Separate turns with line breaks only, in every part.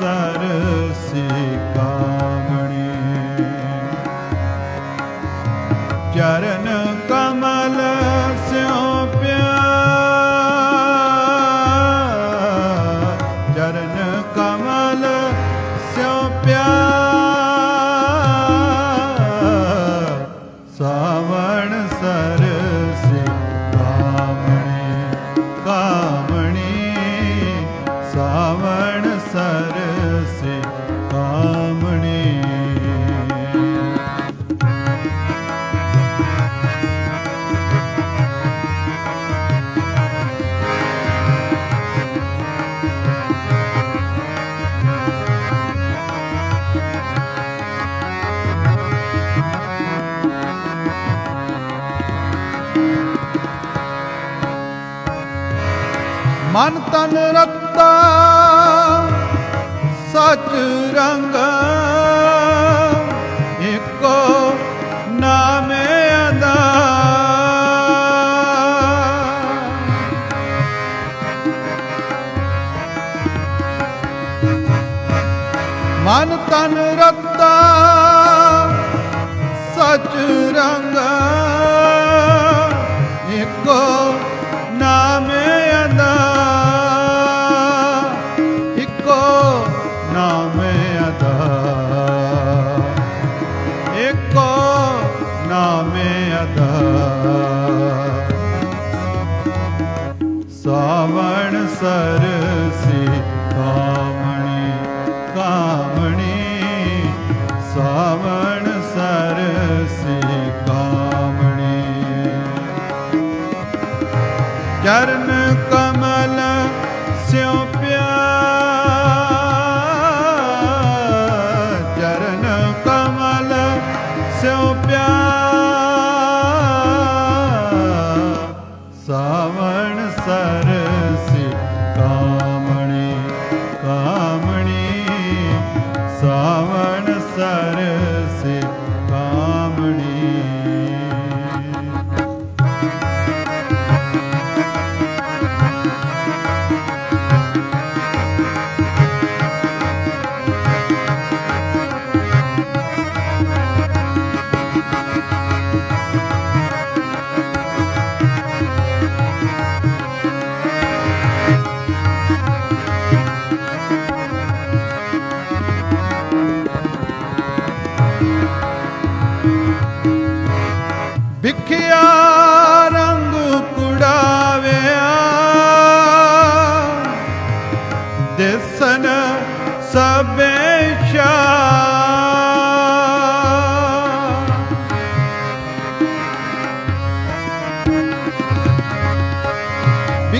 ਸਰਸੀ ਕਾਮਣੀ। ਚਰਨ ਕਮਲ ਸਿਉ ਪਿਆ ਚਰਨ ਕਮਲ ਸਿਉ ਪਿਆ ਸਾਵਣ ਸਰ ਮਨ ਤਨ ਰਤਾ ਸਚ ਰੰਗ ਇੱਕੋ ਨਾਮੇ ਅਦਾ। ਮਨ ਤਨ ਰਤਾ ਕਮਲ ਸਿਉ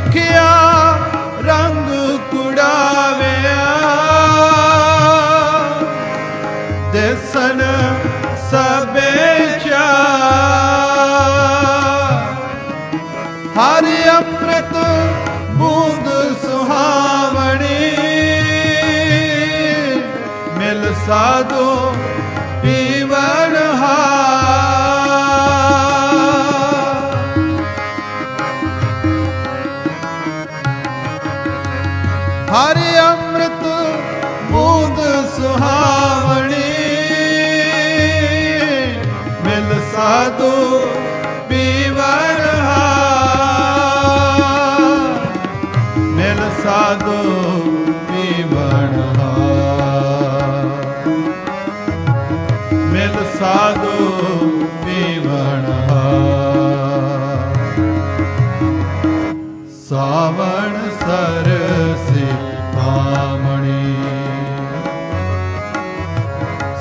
ਵਿਖਿਆ ਰੰਗ ਕੁੜਾਵਿਆ। ਦਿਸਨ ਸਭੇ ਚਾ। ਹਰਿ ਅੰਮ੍ਰਿਤ ਬੂੰਦ ਸੁਹਾਵਣੀ ਮਿਲ ਸਾਧੋ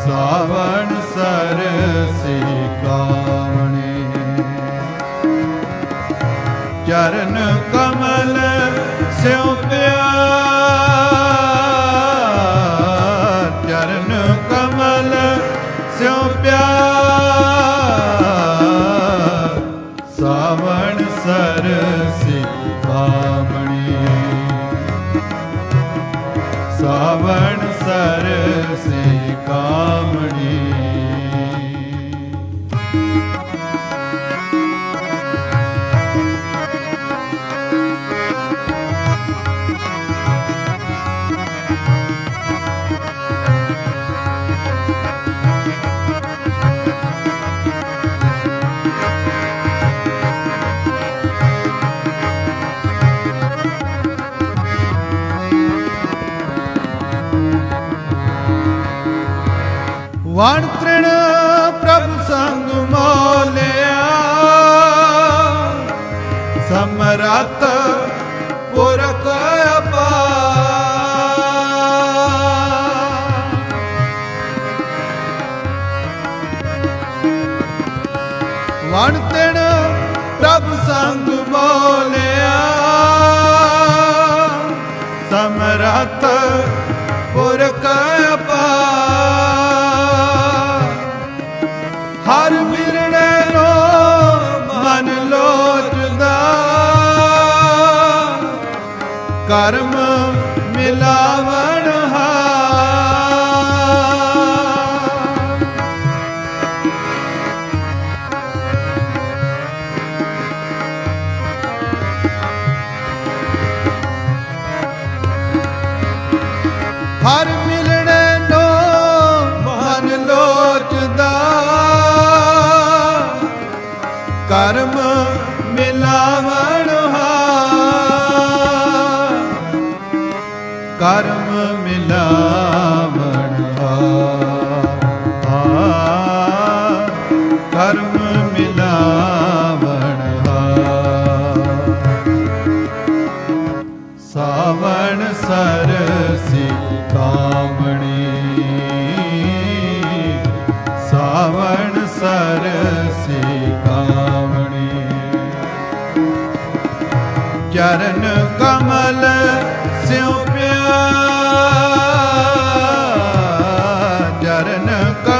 ਸਾਵਣ ਸਰਸੀ ਕਾਮਣੀ ਚਰਨ ਕਮਲ ਵਣ ਤ੍ਰਿਣ ਪ੍ਰਭ ਸੰਗ ਮੋਲਿਆ। ਸਮਰਤ ਕਰਮ न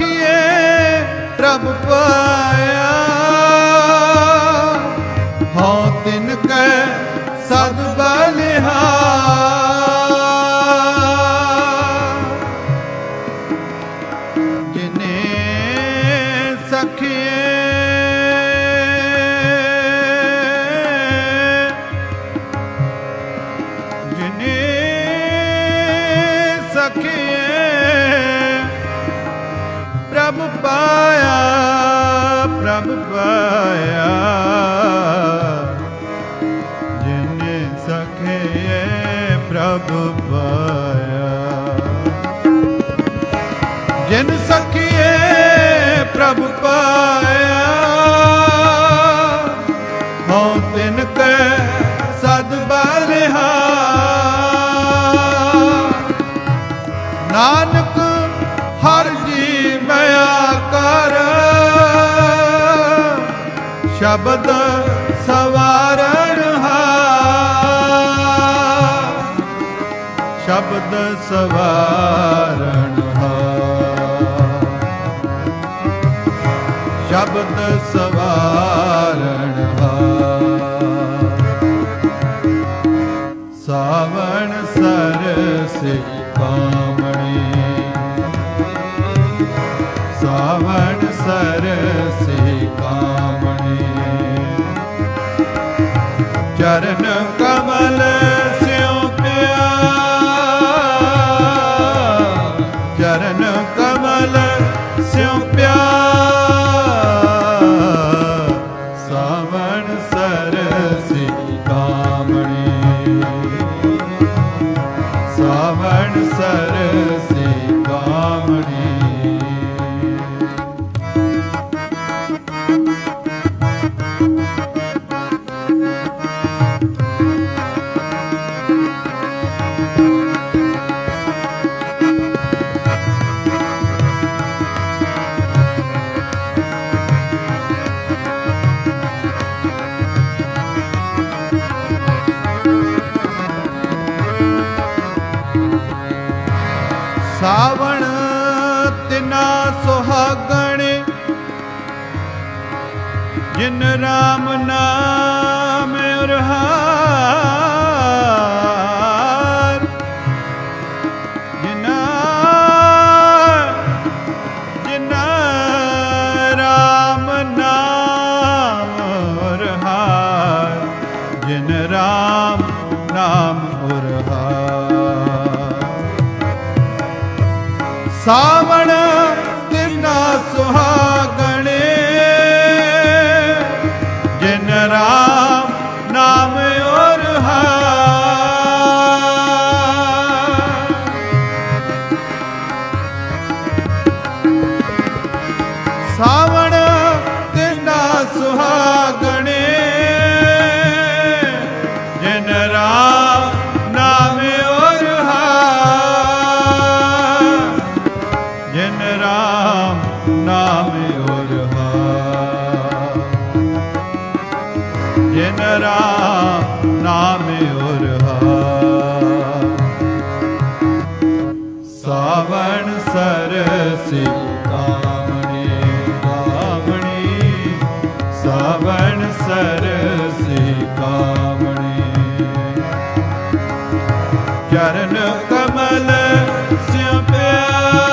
ਆਖੀਏ ਰੱਬ ਪਾਇਆ। ਹਉ ਤਿਨ ਕੈ ਸਦ ਬਲਿਹਾ। ਜਿਨੇ ਪ੍ਰਭ ਪਾਇਆ ਪ੍ਰਭ ਪਾਇਆ। ਸ਼ਬਦ ਸਵਾਰਣ ਹਾਰ ਸ਼ਬਦ ਸਵਾਰਣ ਹਾਰ ਸ਼ਬਦ ਸਵਾਰਣ ਹਾਰ ਸਾਵਣ ਸਰਸੇ चरण का ਸਾਵਣ ਤਿਨਾ ਸੁਹਾਗਣ। ਜਿਨ ਰਾਮ ਨਾਮ ਰਹਾ சா ਜਿਨ ਰਾਮ ਨਾਮੇ ਉਰ ਸਾਵਣ ਸਰਸੀ ਕਾਮਣੀ ਕਾਮਣੀ ਸਾਵਣ ਸਰਸੀ ਕਮਲ ਸਿਉ ਪਿਆ